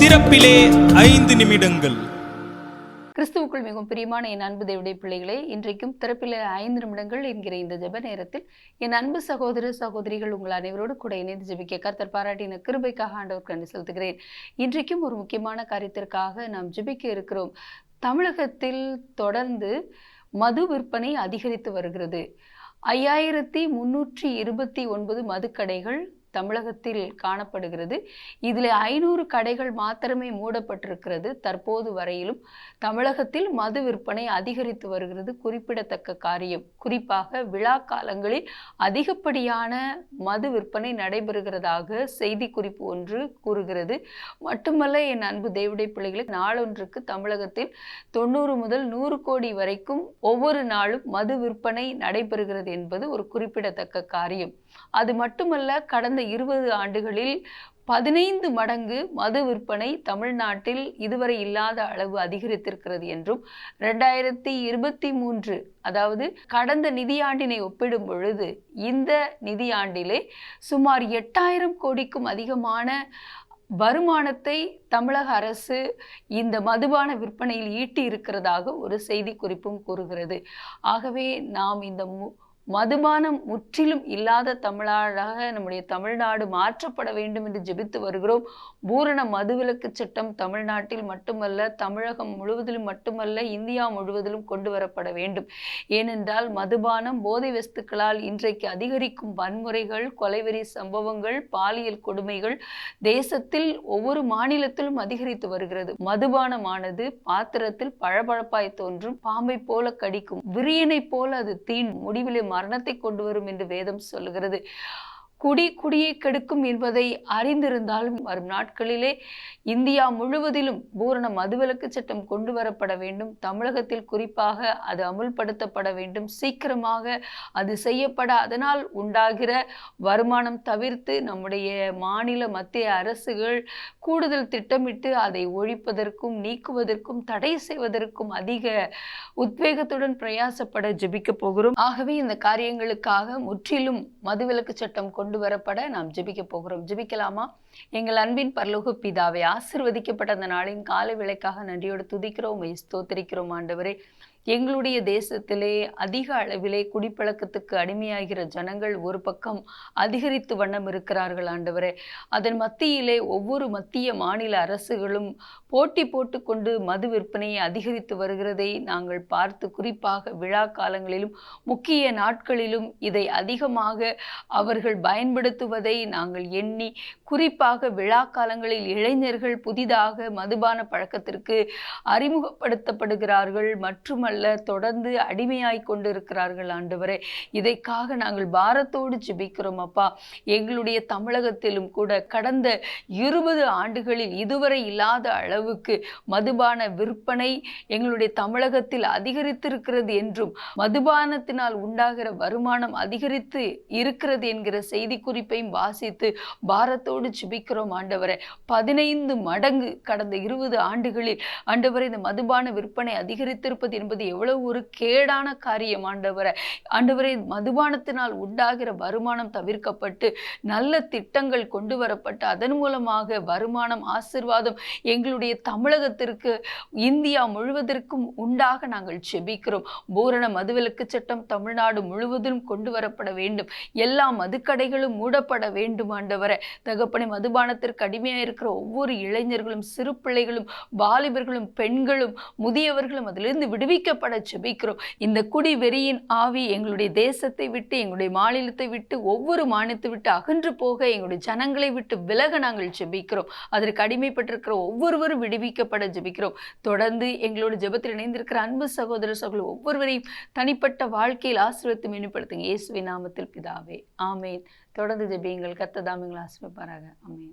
திறப்பிலே ஐந்து நிமிடங்கள். கிறிஸ்துவுக்குள் மிகவும் பிரியமான என் அன்பு தேவடைய பிள்ளைகளே இன்றைக்கும் திறப்பில் ஐந்து நிமிடங்கள் என்கிற இந்த ஜெப நேரத்தில் என் அன்பு சகோதர சகோதரிகள் உங்கள் அனைவரோடு கூட இணைந்து ஜெபிக்க கர்த்தர் பாராட்டின கிருபைக்காக ஆண்டவர் கண்டு செலுத்துகிறேன். இன்றைக்கும் ஒரு முக்கியமான காரியத்திற்காக நாம் ஜெபிக்க இருக்கிறோம். தமிழகத்தில் தொடர்ந்து மது விற்பனை அதிகரித்து வருகிறது. ஐயாயிரத்தி முன்னூற்றி இருபத்தி ஒன்பது மதுக்கடைகள் தமிழகத்தில் காணப்படுகிறது. இதில் ஐநூறு கடைகள் மாத்திரமே மூடப்பட்டிருக்கிறது. தற்போது வரையிலும் தமிழகத்தில் மது விற்பனை அதிகரித்து வருகிறது. குறிப்பிடத்தக்க காரியம். குறிப்பாக விழா காலங்களில் அதிகப்படியான மது விற்பனை நடைபெறுகிறதாக செய்தி குறிப்பு ஒன்று கூறுகிறது. மட்டுமல்ல என் அன்பு தேவடைய பிள்ளைகளுக்கு நாளொன்றுக்கு தமிழகத்தில் தொண்ணூறு முதல் நூறு கோடி வரைக்கும் ஒவ்வொரு நாளும் மது விற்பனை நடைபெறுகிறது என்பது ஒரு குறிப்பிடத்தக்க காரியம். அது மட்டுமல்ல கடந்த இருபது ஆண்டுகளில் பதினைந்து மடங்கு மது விற்பனை தமிழ்நாட்டில் இதுவரை இல்லாத அளவு அதிகரித்திருக்கிறது என்றும் ரெண்டாயிரத்தி இருபத்தி மூன்று அதாவது கடந்த நிதியாண்டினை ஒப்பிடும் பொழுது இந்த நிதியாண்டிலே சுமார் எட்டாயிரம் கோடிக்கும் அதிகமான வருமானத்தை தமிழக அரசு இந்த மதுபான விற்பனையில் ஈட்டி இருக்கிறதாக ஒரு செய்திக்குறிப்பும் கூறுகிறது. ஆகவே நாம் இந்த மு மதுபானம் முற்றிலும் இல்லாத தமிழ்நாடாக நம்முடைய தமிழ்நாடு மாற்றப்பட வேண்டும் என்று ஜெபித்து வருகிறோம். பூரண மதுவிலக்கு சட்டம் தமிழ்நாட்டில் மட்டுமல்ல தமிழகம் முழுவதிலும் மட்டுமல்ல இந்தியா முழுவதிலும் கொண்டு வரப்பட வேண்டும். ஏனென்றால் மதுபானம் போதை வஸ்துக்களால் இன்றைக்கு அதிகரிக்கும் வன்முறைகள் கொலைவெறி சம்பவங்கள் பாலியல் கொடுமைகள் தேசத்தில் ஒவ்வொரு மாநிலத்திலும் அதிகரித்து வருகிறது. மதுபானமானது பாத்திரத்தில் பழபழப்பாய் தோன்றும் பாம்பை போல கடிக்கும் விரியனை போல அது தீன் முடிவிலே மரணத்தை கொண்டு வரும் என்று வேதம் சொல்லுகிறது. குடி குடியை கெடுக்கும் என்பதை அறிந்திருந்தாலும் வரும் நாட்களிலே இந்தியா முழுவதிலும் பூரண மதுவிலக்கு சட்டம் கொண்டு வரப்பட வேண்டும். தமிழகத்தில் குறிப்பாக அது அமுல்படுத்தப்பட வேண்டும். சீக்கிரமாக அது செய்யப்பட அதனால் உண்டாகிற வருமானம் தவிர்த்து நம்முடைய மாநில மத்திய அரசுகள் கூடுதல் திட்டமிட்டு அதை ஒழிப்பதற்கும் நீக்குவதற்கும் தடை செய்வதற்கும் அதிக உத்வேகத்துடன் பிரயாசப்பட ஜெபிக்க போகிறோம். ஆகவே இந்த காரியங்களுக்காக முற்றிலும் மதுவிலக்கு சட்டம் கொண்டு கொண்டு வரப்பட நாம் ஜெபிக்க போகிறோம். ஜெபிக்கலாமா? எங்கள் அன்பின் பரலோக பிதாவை ஆசிர்வதிக்கப்பட்ட அந்த நாளின் காலை விலைக்காக நன்றியோடு துதிக்கிறோம். ஸ்தோத்திரிக்கிறோம் ஆண்டவரே. எங்களுடைய தேசத்திலே அதிக அளவிலே குடிப்பழக்கத்துக்கு அடிமையாகிற ஜனங்கள் ஒரு பக்கம் அதிகரித்து வண்ணம் இருக்கிறார்கள் ஆண்டவரே. அதன் மத்தியிலே ஒவ்வொரு மத்திய மாநில அரசுகளும் போட்டி போட்டுக்கொண்டு மது விற்பனையை அதிகரித்து வருகிறதை நாங்கள் பார்த்து குறிப்பாக விழா காலங்களிலும் முக்கிய நாட்களிலும் இதை அதிகமாக அவர்கள் பயன்படுத்துவதை நாங்கள் எண்ணி குறிப்பாக விழா காலங்களில் இளைஞர்கள் புதிதாக மதுபான பழக்கத்திற்கு அறிமுகப்படுத்தப்படுகிறார்கள். மட்டுமல்ல தொடர்ந்து அடிமையாய் கொண்டிருக்கிறார்கள் ஆண்டவரே. இதைக்காக நாங்கள் பாரத்தோடு ஜிபிக்கிறோம் அப்பா. எங்களுடைய தமிழகத்திலும் கூட கடந்த இருபது ஆண்டுகளில் இதுவரை இல்லாத அளவுக்கு மதுபான விற்பனை எங்களுடைய தமிழகத்தில் அதிகரித்திருக்கிறது என்றும் மதுபானத்தினால் உண்டாகிற வருமானம் அதிகரித்து இருக்கிறது என்கிற செய்தி குறிப்பையும் வாசித்து பாரத்தோடு சுபிக்கிறோம் ஆண்டவரை. பதினைந்து மடங்கு கடந்த இருபது ஆண்டுகளில் ஆண்டவரை இந்த மதுபான விற்பனை அதிகரித்திருப்பது என்பது எவ்வளவு ஒரு கேடான காரியம் ஆண்டவரை. ஆண்டவரை மதுபானத்தினால் உண்டாகிற வருமானம் தவிர்க்கப்பட்டு நல்ல திட்டங்கள் கொண்டு வரப்பட்டு அதன் மூலமாக வருமானம் ஆசிர்வாதம் எங்களுடைய தமிழகத்திற்கு இந்தியா முழுவதற்கும் உண்டாக நாங்கள் செபிக்கிறோம். பூரண மதுவிலக்கு சட்டம் தமிழ்நாடு முழுவதும் கொண்டு வரப்பட வேண்டும். எல்லா மதுக்கடைகளும் மூடப்பட வேண்டும் ஆண்டவரை. தகப்பனை மதுபானத்திற்கு அடிமையாக இருக்கிற ஒவ்வொரு இளைஞர்களும் சிறு பிள்ளைகளும் வாலிபர்களும் பெண்களும் முதியவர்களும் அதிலிருந்து விடுவிக்கப்பட ஜெபிக்கிறோம் இந்த குடி வெறியின் ஆவி எங்களுடைய தேசத்தை விட்டு எங்களுடைய மாநிலத்தை விட்டு ஒவ்வொரு மாநிலத்தை விட்டு அகன்று போக எங்களுடைய ஜனங்களை விட்டு விலக நாங்கள் ஜெபிக்கிறோம் அதற்கு அடிமைப்பட்டிருக்கிற ஒவ்வொருவரும் விடுவிக்கப்பட ஜெபிக்கிறோம் தொடர்ந்து எங்களோட ஜெபத்தில் இணைந்திருக்கிற அன்பு சகோதர சகோதரர் ஒவ்வொருவரையும் தனிப்பட்ட வாழ்க்கையில் ஆசிரியத்தை மேம்படுத்துங்க இயேசுவின் நாமத்தில் பிதாவே. ஆமேன். தொடர்ந்து ஜெபியுங்கள். கத்ததாமிங்களை ஆசிரியப்பாராக ஆமேன்.